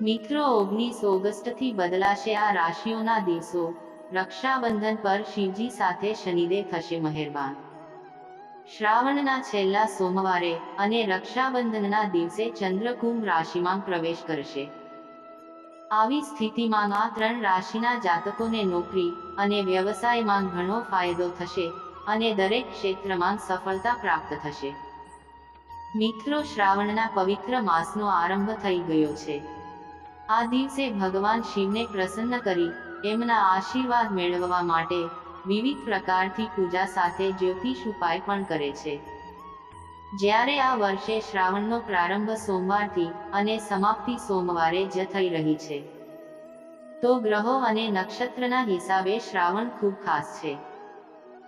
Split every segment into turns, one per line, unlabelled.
મિત્રો ઓગણીસ ઓગસ્ટથી બદલાશે આ રાશિઓના દિવસો. રક્ષાબંધન પર શિવજી સાથે શનિદેવ થશે મહેરબાન. શ્રાવણના છેલ્લા સોમવારે અને રક્ષાબંધનના દિવસે ચંદ્ર રાશિમાં પ્રવેશ કરશે. આવી સ્થિતિમાં આ ત્રણ રાશિના જાતકોને નોકરી અને વ્યવસાયમાં ઘણો ફાયદો થશે અને દરેક ક્ષેત્રમાં સફળતા પ્રાપ્ત થશે. મિત્રો શ્રાવણના પવિત્ર માસનો આરંભ થઈ ગયો છે. આ દિવસે ભગવાન શિવને પ્રસન્ન કરી, એમના આશીર્વાદ મેળવવા માટે વિવિધ પ્રકારથી પૂજા સાથે જ્યોતિષ ઉપાય પણ કરે છે. જ્યારે આ વર્ષે શ્રાવણનો પ્રારંભ સોમવારથી અને સમાપ્તિ સોમવારે જ થઈ રહી છે. તો ગ્રહો અને નક્ષત્રના હિસાબે શ્રાવણ ખૂબ ખાસ છે.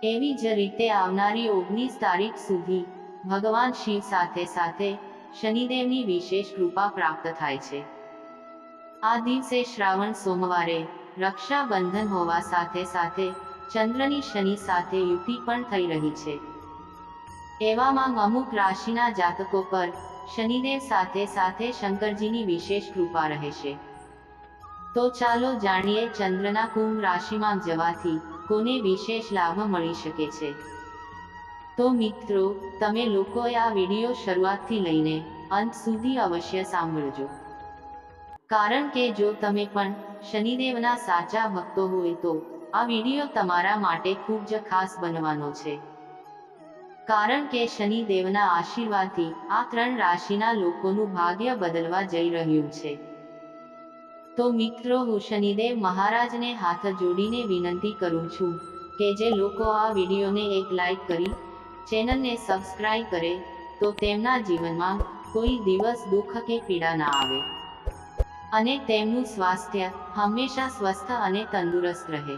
એવી જ રીતે આવનારી ઓગણીસ તારીખ સુધી ભગવાન શિવ સાથે સાથે શનિદેવની વિશેષ કૃપા પ્રાપ્ત થાય છે. આ દિવસે શ્રાવણ સોમવારે રક્ષાબંધન હોવા સાથે સાથે ચંદ્રની શનિ સાથે યુતિ પણ થઈ રહી છે. એવામાં અમુક રાશિના જાતકો પર શનિદેવ સાથે સાથે શંકરજીની વિશેષ કૃપા રહેશે તો ચાલો જાણીએ ચંદ્રના કુંભ રાશિમાં જવાથી કોને વિશેષ લાભ મળી શકે છે. તો મિત્રો, તમે લોકોએ આ વીડિયો શરૂઆતથી લઈને અંત સુધી અવશ્ય સાંભળજો. કારણ કે જો તમે પણ શનિદેવના સાચા ભક્તો હોય તો આ વીડિયો તમારા માટે ખૂબ જ ખાસ બનવાનો છે. કારણ કે શનિદેવના આશીર્વાદથી આ ત્રણ રાશિના લોકોનું ભાગ્ય બદલવા જઈ રહ્યું છે. તો મિત્રો, હું શનિદેવ મહારાજને હાથ જોડીને વિનંતી કરું છું કે જે લોકો આ વિડીયોને એક લાઈક કરી, ચેનલને સબસ્ક્રાઈબ કરે, તો તેમના જીવનમાં કોઈ દિવસ દુઃખ કે પીડા ના આવે. અને તેમનું સ્વાસ્થ્ય હંમેશા સ્વસ્થ અને તંદુરસ્ત રહે.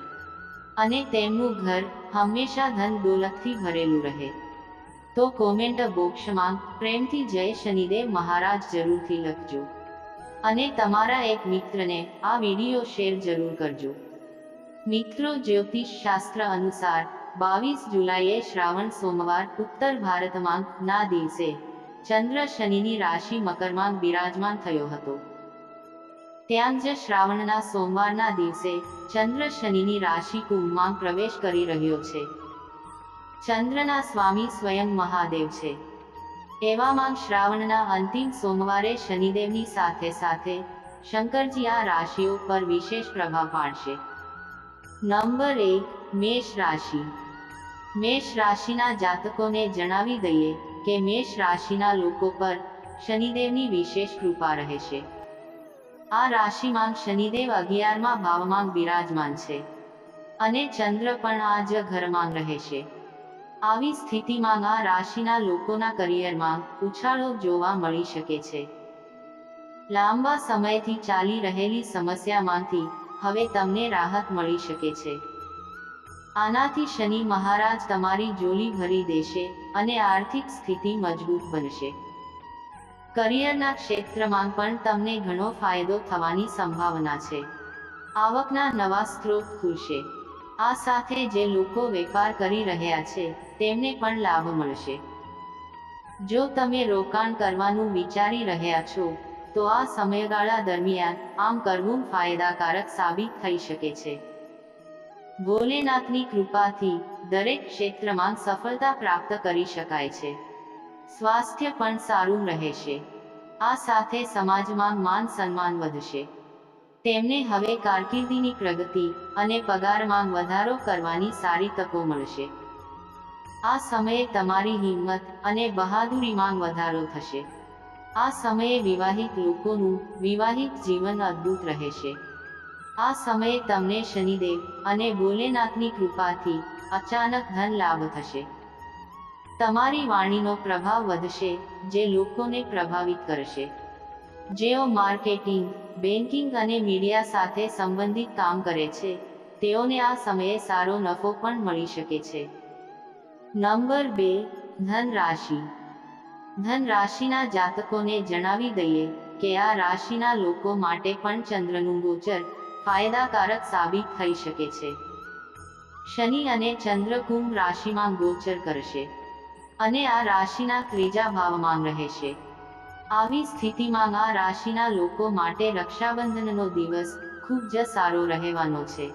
અને તેમનું ઘર હંમેશા ધન દોલતથી ભરેલું રહે. તો કોમેન્ટ બોક્સમાં પ્રેમથી જય શનિદેવ મહારાજ જરૂરથી લખજો. અને તમારા એક મિત્રને આ વીડિયો શેર જરૂર કરજો. મિત્રો જ્યોતિષ શાસ્ત્ર અનુસાર બાવીસ જુલાઈએ શ્રાવણ સોમવાર ઉત્તર ભારતમાં ના દિવસે ચંદ્ર શનિની રાશિ મકરમાં બિરાજમાન થયો હતો. ત્યાં જ શ્રાવણના સોમવારના દિવસે ચંદ્ર શનિની રાશિ કુંભમાં પ્રવેશ કરી રહ્યો છે. ચંદ્રના સ્વામી સ્વયં મહાદેવ છે. એવામાં શ્રાવણના અંતિમ સોમવારે શનિદેવની સાથે સાથે શંકરજી આ રાશિઓ પર વિશેષ પ્રભાવ પાડશે. નંબર એક, મેષ રાશિ. મેષ રાશિના જાતકોને જણાવી દઈએ કે મેષ રાશિના લોકો પર શનિદેવની વિશેષ કૃપા રહેશે. આ રાશિમાં શનિદેવ અગિયારમાં ભાવમાં બિરાજમાન છે. અને ચંદ્ર પણ આ જ ઘરમાં રહેશે આવી સ્થિતિમાં આ રાશિના લોકોના કરિયરમાં ઉછાળો જોવા મળી શકે છે. લાંબા સમયથી ચાલી રહેલી સમસ્યામાંથી હવે તમને રાહત મળી શકે છે. આનાથી શનિ મહારાજ તમારી જોલી ભરી દેશે અને આર્થિક સ્થિતિ મજબૂત બનશે. કરિયરના ક્ષેત્રમાં પણ તમને ઘણો ફાયદો થવાની સંભાવના છે. આવકના નવા સ્ત્રોત ખુલશે. આ સાથે જે લોકો વેપાર કરી રહ્યા છે, તેમને પણ લાભ મળશે. જો તમે રોકાણ કરવાનું વિચારી રહ્યા છો, તો આ સમયગાળા દરમિયાન આમ કરવું ફાયદાકારક સાબિત થઈ શકે છે. ભોલેનાથની કૃપાથી દરેક ક્ષેત્રમાં સફળતા પ્રાપ્ત કરી શકાય છે. સ્વાસ્થ્ય પણ સારું રહેશે. આ સાથે સમાજમાં માન સન્માન વધશે. તેમને હવે કારકિર્દીની પ્રગતિ અને પગારમાં વધારો કરવાની સારી તકો મળશે. આ સમયે તમારી હિંમત અને બહાદુરીમાં વધારો થશે. આ સમયે વિવાહિત લોકોનું વિવાહિત જીવન અદ્ભુત રહેશે. આ સમયે તમને શનિદેવ અને ભોલેનાથની કૃપાથી અચાનક ધન લાભ થશે. તમારી વાણીનો પ્રભાવ વધશે, જે લોકોને પ્રભાવિત કરશે. જેઓ માર્કેટિંગ, બેન્કિંગ અને મીડિયા સાથે સંબંધિત કામ કરે છે, તેઓને આ સમયે સારો નફો પણ મળી શકે છે. નંબર બે ધન રાશિ ધન રાશિના જાતકોને જણાવી દઈએ કે આ રાશિના લોકો માટે પણ ચંદ્રનું ગોચર ફાયદાકારક સાબિત થઈ શકે છે. શનિ અને ચંદ્ર કુંભ રાશિમાં ગોચર કરશે. અને આ રાશિના ત્રીજા ભાવમાં રહેશે આવી સ્થિતિમાં આ રાશિના લોકો માટે રક્ષાબંધનનો દિવસ ખૂબ જ સારો રહેવાનો છે.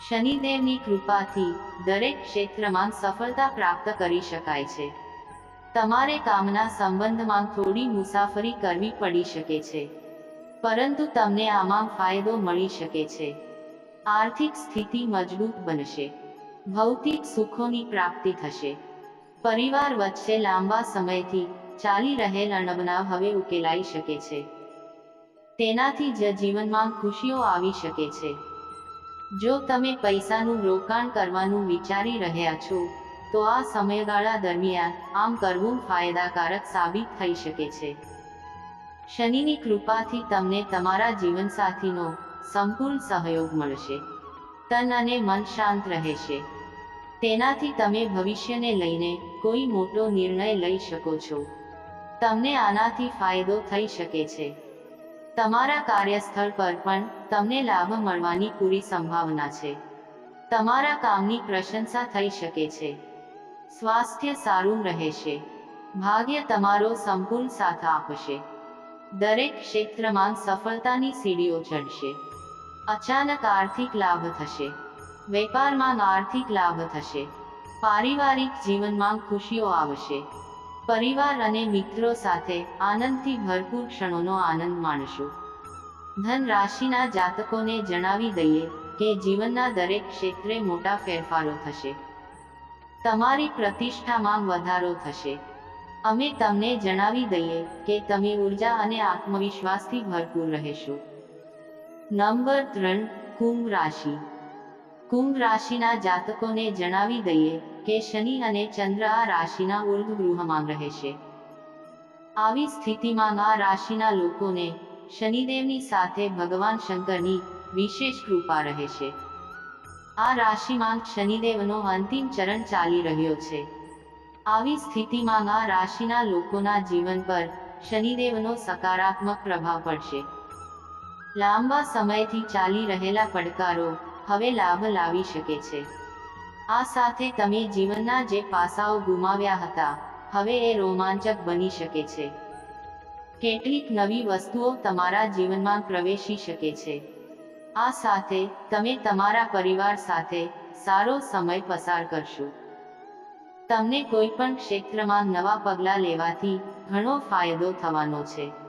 શનિદેવની કૃપાથી દરેક ક્ષેત્રમાં સફળતા પ્રાપ્ત કરી શકાય છે. તમારે કામના સંબંધમાં થોડી મુસાફરી કરવી પડી શકે છે. પરંતુ તમને આમાં ફાયદો મળી શકે છે. આર્થિક સ્થિતિ મજબૂત બનશે. ભૌતિક સુખોની પ્રાપ્તિ થશે. પરિવાર વચ્ચે લાંબા સમયથી ચાલી રહેલ અણબનાવ હવે ઉકેલાઈ શકે છે. તેનાથી જ જીવનમાં ખુશીઓ આવી શકે છે. જો તમે પૈસાનું રોકાણ કરવાનું વિચારી રહ્યા છો, તો આ સમયગાળા દરમિયાન આમ કરવું ફાયદાકારક સાબિત થઈ શકે છે. શનિની કૃપાથી તમને તમારા જીવનસાથીનો સંપૂર્ણ સહયોગ મળશે. તન અને મન શાંત રહેશે. તેનાથી તમે ભવિષ્યને લઈને કોઈ મોટો નિર્ણય લઈ શકો છો. તમને આનાથી ફાયદો થઈ શકે છે. તમારા કાર્યસ્થળ પર પણ તમને લાભ મળવાની પૂરી સંભાવના છે. તમારા કામની પ્રશંસા થઈ શકે છે. સ્વાસ્થ્ય સારું રહેશે. ભાગ્ય તમારો સંપૂર્ણ સાથ આપશે. દરેક ક્ષેત્રમાં સફળતાની સીડીઓ ચડશે. અચાનક આર્થિક લાભ થશે. વેપારમાં આર્થિક લાભ થશે. પારિવારિક જીવનમાં ખુશીઓ આવશે. પરિવાર અને મિત્રો સાથે આનંદથી ભરપૂર ક્ષણોનો આનંદ માણશું. ધન રાશિના જાતકોને જણાવી દઈએ કે જીવનના દરેક ક્ષેત્રે મોટા ફેરફારો થશે. તમારી પ્રતિષ્ઠામાં વધારો થશે. અમે તમને જણાવી દઈએ કે તમે ઊર્જા અને આત્મવિશ્વાસથી ભરપૂર રહેશો. નંબર ત્રણ, કુંભ રાશિ. કુંભ રાશિના જાતકોને જણાવી દઈએ કે શનિ અને ચંદ્ર આ રાશિના ઉર્ધ ગૃહમાં રહેશે. આવી સ્થિતિમાં આ રાશિના લોકોને શનિદેવની સાથે ભગવાન શંકરની વિશેષ કૃપા રહેશે. આ રાશિમાં શનિદેવનો અંતિમ ચરણ ચાલી રહ્યો છે. આવી સ્થિતિમાં આ રાશિના લોકોના જીવન પર શનિદેવનો સકારાત્મક પ્રભાવ પડશે. લાંબા સમયથી ચાલી રહેલા પડકારો હવે લાભ લાવી શકે છે. આ સાથે તમે જીવનના જે પાસાઓ ગુમાવ્યા હતા, હવે એ રોમાંચક બની શકે છે. કેટલીક નવી વસ્તુઓ તમારા જીવનમાં પ્રવેશી શકે છે. આ સાથે તમે તમારા પરિવાર સાથે સારો સમય પસાર કરશો. તમને કોઈ પણ ક્ષેત્રમાં નવા પગલાં લેવાથી ઘણો ફાયદો થવાનો છે.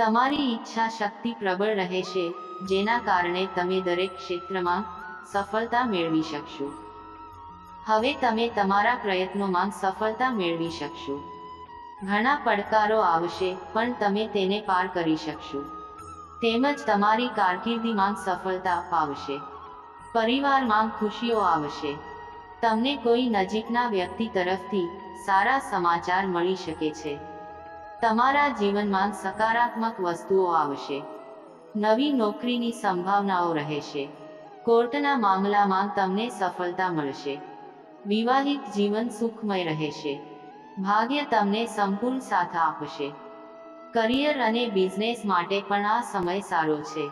તમારી ઈચ્છા શક્તિ પ્રબળ રહેશે જેના કારણે તમે દરેક ક્ષેત્રમાં સફળતા મેળવી શકશો. હવે તમે તમારા પ્રયત્નોમાં સફળતા મેળવી શકશો. ઘણા પડકારો આવશે, પણ તમે તેને પાર કરી શકશો. તેમજ તમારી કારકિર્દીમાં સફળતા પાવશે. પરિવારમાં ખુશીઓ આવશે. તમને કોઈ નજીકના વ્યક્તિ તરફથી સારા સમાચાર મળી શકે છે. તમારા જીવનમાં સકારાત્મક વસ્તુઓ આવશે. નવી નોકરીની સંભાવનાઓ રહેશે. કોર્ટના મામલામાં તમને સફળતા મળશે. વિવાહિત જીવન સુખમય રહેશે. ભાગ્ય તમને સંપૂર્ણ સાથ આપશે. કરિયર અને બિઝનેસ માટે પણ આ સમય સારો છે.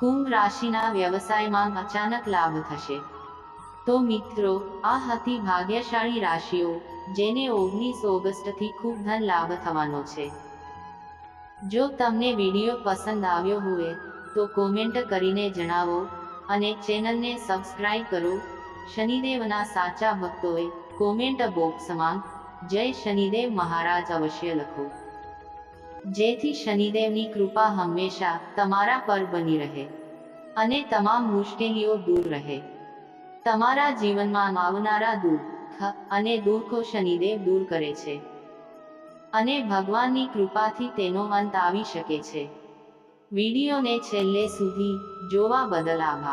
કુંભ રાશિના વ્યવસાયમાં અચાનક લાભ થશે. તો મિત્રો, આ હતી ભાગ્યશાળી રાશિઓ જેને ઓગણીસ ઓગસ્ટથી ખૂબ ધન લાભ થવાનો છે. જો તમને વીડિયો પસંદ આવ્યો હોય, તો કોમેન્ટ કરીને જણાવો અને ચેનલને સબસ્ક્રાઇબ કરો. શનિદેવના સાચા ભક્તોએ કોમેન્ટ બોક્સમાં જય શનિદેવ મહારાજ અવશ્ય લખો. જેથી શનિદેવની કૃપા હંમેશા તમારા પર બની રહે અને તમામ મુશ્કેલીઓ દૂર રહે. તમારા જીવનમાં આવનારા દુઃખ અને દુઃખો શનિદેવ દૂર કરે છે. અને ભગવાનની કૃપાથી તેનો અંત આવી શકે છે. વિડીયોને છેલ્લે સુધી જોવા બદલ આભાર.